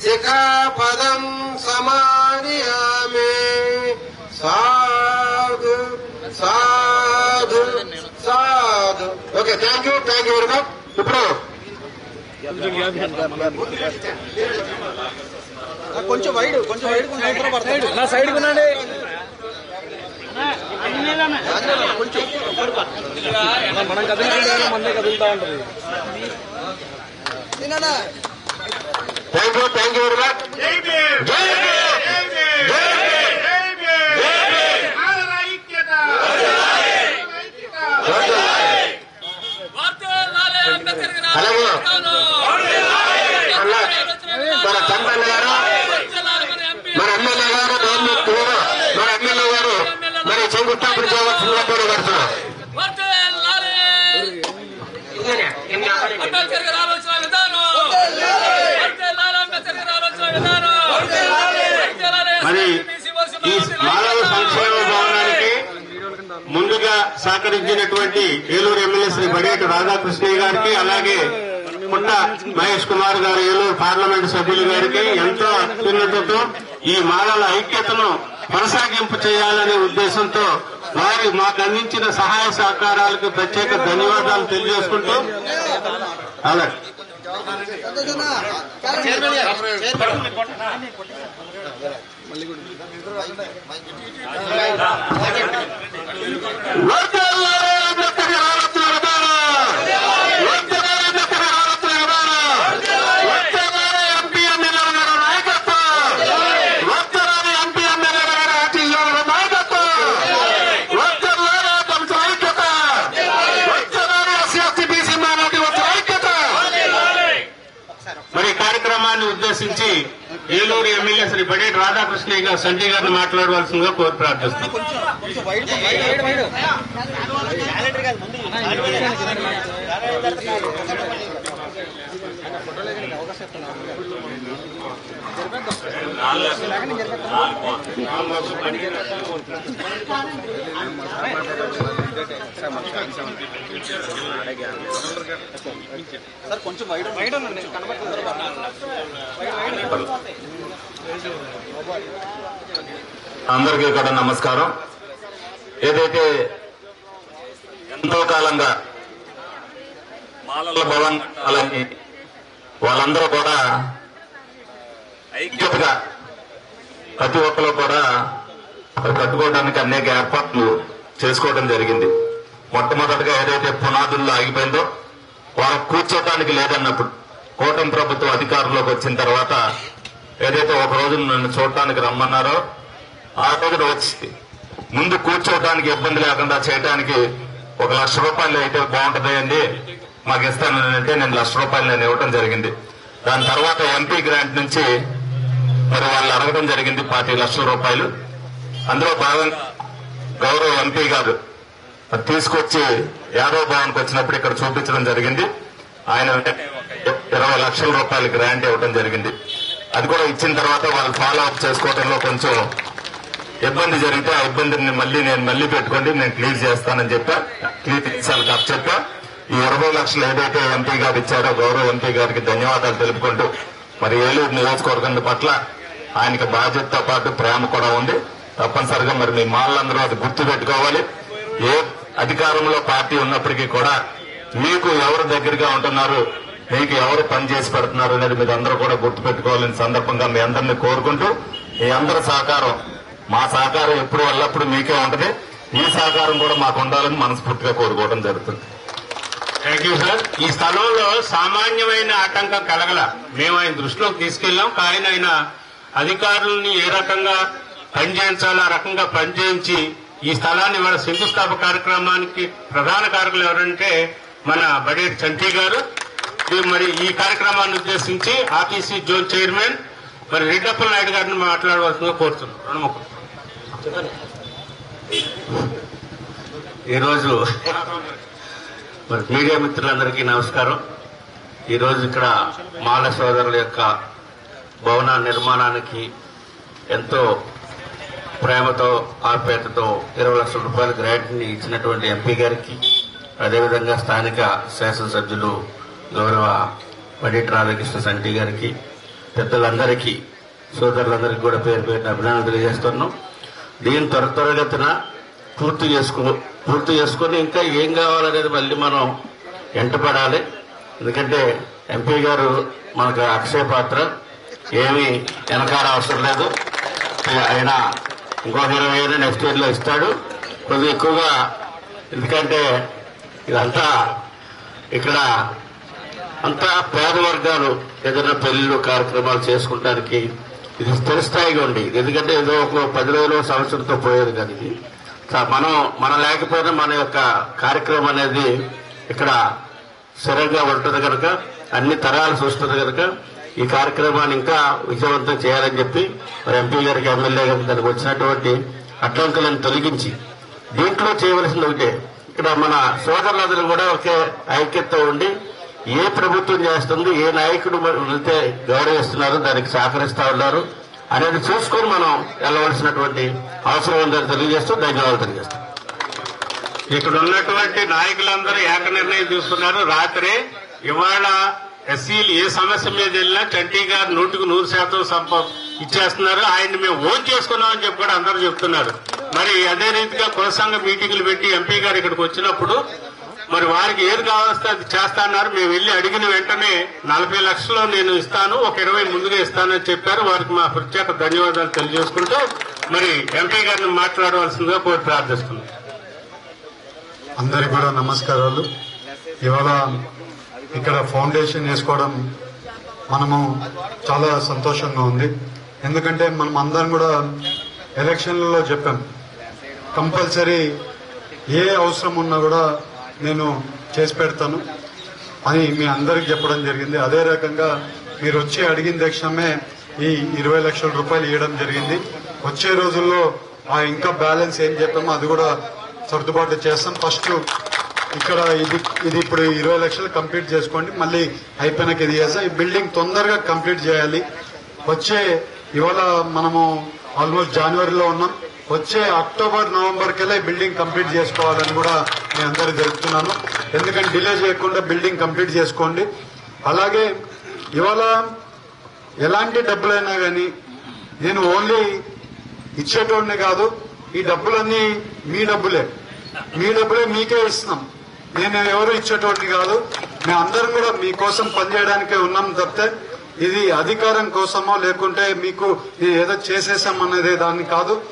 శిఖాపదం సమానియామి. సాధు సాధు సాధు. Okay thank you thank you very much ఇప్పుడు కొంచెం వైడ్ కొంచెం వైడ్ కొంచెం పడతాడు నా సైడ్ కొనండి కొంచెం. మనం మందే కదులుతా ఉంటది. Thank you thank you very much జై భీమ్! జై అలాగే మన చంపన్న గారు మన ఎమ్మెల్యే గారు గవర్నమెంట్ గారు మన ఎమ్మెల్యే గారు మరి శంకుస్థాపన చేయవలసిందిగా కోరగడుతున్నాం అంబేద్కర్ గారు ఆలోచన విధానం అంబేద్కర్ గారు ఆలోచన విధానం మరి ఈ మానవ సంక్షేమ భవనానికి ముందుగా సహకరించినటువంటి ఏలూరు ఎమ్మెల్యే శ్రీ బడేటి రాధాకృష్ణయ్య గారికి అలాగే పుట్ట మహేష్ కుమార్ గారు ఏలూరు పార్లమెంట్ సభ్యులు గారికి ఎంతో అత్యున్నతతో ఈ మాలల ఐక్యతను కొనసాగింపు చేయాలనే ఉద్దేశంతో వారు మాకు అందించిన సహాయ సహకారాలకు ప్రత్యేక ధన్యవాదాలు తెలియజేసుకుంటూ అలాగే ఉద్దేశించి ఏలూరు ఎమ్మెల్యే శ్రీ బడేటి రాధాకృష్ణయ్య గారు సంజయ్ గారిని మాట్లాడవలసిందిగా కోరి ప్రార్థిస్తున్నాం. సార్ కొంచెం వైడ్ వైడ్ కనబడుతుంది. అందరికీ కూడా నమస్కారం. ఏదైతే ఎంతో కాలంగా మాలల భవన్ అలాని వాళ్ళందరూ కూడా ఐక్యతగా ప్రతి ఒక్కరు కూడా కట్టుకోవడానికి అనేక ఏర్పాట్లు చేసుకోవడం జరిగింది. మొట్టమొదటిగా ఏదైతే పునాదుల్లో ఆగిపోయిందో వాళ్ళు కూర్చోటానికి లేదన్నప్పుడు కూటమి ప్రభుత్వం అధికారంలోకి వచ్చిన తర్వాత ఏదైతే ఒక రోజు నన్ను చూడటానికి రమ్మన్నారో ఆ రోజున వచ్చి ముందు కూర్చోవడానికి ఇబ్బంది లేకుండా చేయడానికి ఒక లక్ష రూపాయలు అయితే బాగుంటుంది అండి మాకు ఇస్తానంటే నేను లక్ష రూపాయలు నేను ఇవ్వడం జరిగింది. దాని తర్వాత ఎంపీ గ్రాంట్ నుంచి మరి వాళ్ళు అడగడం జరిగింది పాతి లక్షల రూపాయలు. అందులో భాగంగా గౌరవ ఎంపీ గారు అది తీసుకొచ్చి యాదవ్ భవన్కి వచ్చినప్పుడు ఇక్కడ చూపించడం జరిగింది. ఆయన వెంటనే ఇరవై లక్షల రూపాయలు గ్రాంట్ ఇవ్వడం జరిగింది. అది కూడా ఇచ్చిన తర్వాత వాళ్ళు ఫాలో అప్ చేసుకోవడంలో కొంచెం ఇబ్బంది జరిగితే ఆ ఇబ్బందిని మళ్ళీ నేను మళ్ళీ పెట్టుకోండి నేను క్లియర్ చేస్తానని చెప్పా. క్లియర్ చేశాను కాదు చెప్పా. ఈ ఇరవై లక్షలు ఏదైతే ఎంపీ గారు ఇచ్చారో గౌరవ ఎంపీ గారికి ధన్యవాదాలు తెలుపుకుంటూ మరి ఏలూరు నియోజకవర్గం పట్ల ఆయనకి బాధ్యతతో పాటు ప్రేమ కూడా ఉంది. తప్పనిసరిగా మరి మీ మాళ్ళందరూ అది గుర్తు పెట్టుకోవాలి. ఏ అధికారంలో పార్టీ ఉన్నప్పటికీ కూడా మీకు ఎవరు దగ్గరగా ఉంటున్నారు మీకు ఎవరు పని చేసి పెడుతున్నారు అనేది మీరు అందరూ కూడా గుర్తు పెట్టుకోవాలని సందర్భంగా మీ అందరినీ కోరుకుంటూ మీ అందరి సహకారం మా సహకారం ఎప్పుడు ఎల్లప్పుడు మీకే ఉంటుంది. ఈ సహకారం కూడా మాకు ఉండాలని మనస్ఫూర్తిగా కోరుకోవడం జరుగుతుంది. థ్యాంక్ యూ సార్ ఈ స్థలంలో సామాన్యమైన ఆటంకం కలగల. మేము ఆయన దృష్టిలోకి తీసుకెళ్ళాం కానీ ఆయన అధికారులని ఏ రకంగా పనిచేయించాలి. ఆ రకంగా పనిచేయించి ఈ స్థలాన్ని వాళ్ళ శంకుస్థాపక కార్యక్రమానికి ప్రధాన కారకులు ఎవరంటే మన బడేటి చంటి గారు. ఇది మరి ఈ కార్యక్రమాన్ని ఉద్దేశించి ఆర్టీసీ జోన్ చైర్మన్ మరి రెడ్డప్పల నాయుడు గారిని మాట్లాడవలసిందిగా కోరుతున్నాం. ఈరోజు మరి మీడియా మిత్రులందరికీ నమస్కారం. ఈరోజు ఇక్కడ మాల సోదరుల యొక్క భవన నిర్మాణానికి ఎంతో ప్రేమతో ఆప్యాయతతో ఇరవై లక్షల రూపాయల గ్రాంట్ని ఇచ్చినటువంటి ఎంపీ గారికి అదేవిధంగా స్థానిక శాసనసభ్యులు గౌరవ పడిట్ రాధాకృష్ణ సంటి గారికి పెద్దలందరికీ సోదరులందరికీ కూడా పేరు పేరు అభినందనలు తెలియజేస్తున్నాం. దీని త్వర త్వరగతిన పూర్తి చేసుకో పూర్తి చేసుకొని ఇంకా ఏం కావాలనేది మళ్ళీ మనం ఎంటపడాలి. ఎందుకంటే ఎంపీ గారు మనకు అక్షయ పాత్ర ఏమీ వెనకాల అవసరం లేదు. ఆయన ఇంకొక ఇరవై నెక్స్ట్ ఇయర్లో ఇస్తాడు. కొద్దిగా ఎక్కువగా ఎందుకంటే ఇదంతా ఇక్కడ అంతా పేద వర్గాలు ఏదైనా పెళ్ళిళ్ళు కార్యక్రమాలు చేసుకుంటానికి ఇది స్థిర స్థాయిగా ఉండి ఎందుకంటే ఏదో ఒక పది రోజులు సంవత్సరంతో పోయేది కానీ ఇది. మనం మనం లేకపోయినా మన యొక్క కార్యక్రమం అనేది ఇక్కడ స్థిరంగా ఉంటుంది కనుక అన్ని తరాలు చూస్తుంది కనుక ఈ కార్యక్రమాన్ని ఇంకా విజయవంతం చేయాలని చెప్పి మరి ఎంపీ గారికి ఎమ్మెల్యే గారికి దానికి వచ్చినటువంటి అడ్డంకులను తొలగించి దీంట్లో చేయవలసింది ఒకటే. ఇక్కడ మన సోదరులందరూ కూడా ఒకే ఐక్యతతో ఉండి ఏ ప్రభుత్వం చేస్తుంది ఏ నాయకుడు అయితే గౌరవిస్తున్నారు దానికి సహకరిస్తా ఉన్నారు అనేది చూసుకొని మనం వెళ్ళవలసినటువంటి అవసరం ఉందని తెలియజేస్తూ ధన్యవాదాలు తెలియజేస్తాం ఇక్కడ ఉన్నటువంటి నాయకులందరూ ఏక నిర్ణయం తీసుకున్నారు. రాత్రి ఇవాళ ఎస్సీలు ఏ సమస్య మీద వెళ్ళినా చంటీ గారు నూటికి నూరు శాతం సంప ఇచ్చేస్తున్నారు. ఆయన్ని మేము ఓన్ చేసుకున్నామని చెప్పి కూడా అందరూ చెప్తున్నారు. మరి అదే రీతిగా కులసంఘ మీటింగ్లు పెట్టి ఎంపీ గారు ఇక్కడికి వచ్చినప్పుడు మరి వారికి ఏది కావాల్స్తే అది చేస్తా అన్నారు మేము వెళ్ళి అడిగిన వెంటనే నలభై లక్షలు నేను ఇస్తాను ఒక ఇరవై ముందుగా ఇస్తానని చెప్పారు. వారికి మా ప్రత్యేక ధన్యవాదాలు తెలియజేసుకుంటూ మరి ఎంపీ గారిని మాట్లాడవలసిందిగా కోరి ప్రార్థిస్తున్నాం. అందరికి కూడా నమస్కారాలు. ఇవాళ ఇక్కడ ఫౌండేషన్ వేసుకోవడం మనము చాలా సంతోషంగా ఉంది. ఎందుకంటే మనం అందరం కూడా ఎలక్షన్లలో చెప్పాం. కంపల్సరీ ఏ అవసరం ఉన్నా కూడా నేను చేసి పెడతాను అని మీ అందరికి చెప్పడం జరిగింది. అదే రకంగా మీరు వచ్చి అడిగిన తక్షణమే ఈ ఇరవై లక్షల రూపాయలు ఇవ్వడం జరిగింది. వచ్చే రోజుల్లో ఆ ఇంకా బ్యాలెన్స్ ఏం చెప్పామో అది కూడా సర్దుబాటు చేస్తాం. ఫస్ట్ ఇక్కడ ఇది ఇది ఇప్పుడు ఇరవై లక్షలు కంప్లీట్ చేసుకోండి. మళ్ళీ అయిపోయినాక ఇది చేస్తాం ఈ బిల్డింగ్ తొందరగా కంప్లీట్ చేయాలి. వచ్చే ఇవాళ మనము ఆల్మోస్ట్ జనవరిలో ఉన్నాం. వచ్చే అక్టోబర్ నవంబర్ కల్లా ఈ బిల్డింగ్ కంప్లీట్ చేసుకోవాలని కూడా నేను అందరూ జరుపుతున్నాను ఎందుకంటే డిలే చేయకుండా బిల్డింగ్ కంప్లీట్ చేసుకోండి. అలాగే ఇవాళ ఎలాంటి డబ్బులైనా కానీ నేను ఓన్లీ ఇచ్చేటోడిని కాదు ఈ డబ్బులన్నీ మీ డబ్బులే. మీ డబ్బులే మీకే ఇస్తున్నాం. నేను ఎవరు ఇచ్చేటోడిని కాదు. మేము అందరం కూడా మీకోసం పనిచేయడానికే ఉన్నాం తప్పితే ఇది అధికారం కోసమో లేకుంటే మీకు నేను ఏదో చేసేసాం దాన్ని కాదు.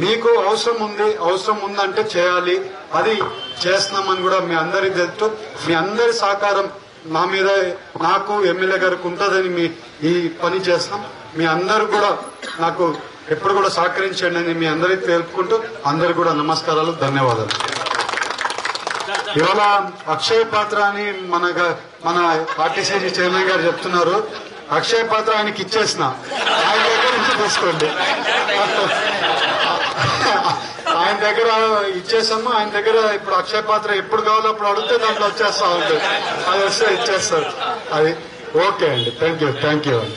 మీకు అవసరం ఉంది అవసరం ఉందంటే చేయాలి. అది చేస్తున్నామని కూడా మీ అందరి తెలుస్తూ మీ అందరి సహకారం నా మీద నాకు ఎమ్మెల్యే గారికి ఉంటుందని మీ ఈ పని చేస్తున్నాం. మీ అందరు కూడా నాకు ఎప్పుడు కూడా సహకరించండి అని మీ అందరికి తెలుపుకుంటూ అందరు కూడా నమస్కారాలు ధన్యవాదాలు. ఇవాళ అక్షయ పాత్ర అని మన గ- మన ఆర్టీసీ చైర్మన్ గారు చెప్తున్నారు. అక్షయ పాత్ర ఆయనకి ఇచ్చేసిన. ఆయన దగ్గర నుంచి తీసుకోండి. ఆయన దగ్గర ఇచ్చేసాము ఆయన దగ్గర ఇప్పుడు అక్షయ పాత్ర ఎప్పుడు కావాలో అప్పుడు అడిగితే దాంట్లో వచ్చేస్తా ఉంటుంది అది వస్తే ఇచ్చేస్తారు. అది ఓకే అండి. థ్యాంక్ యూ థ్యాంక్ యూ అండి.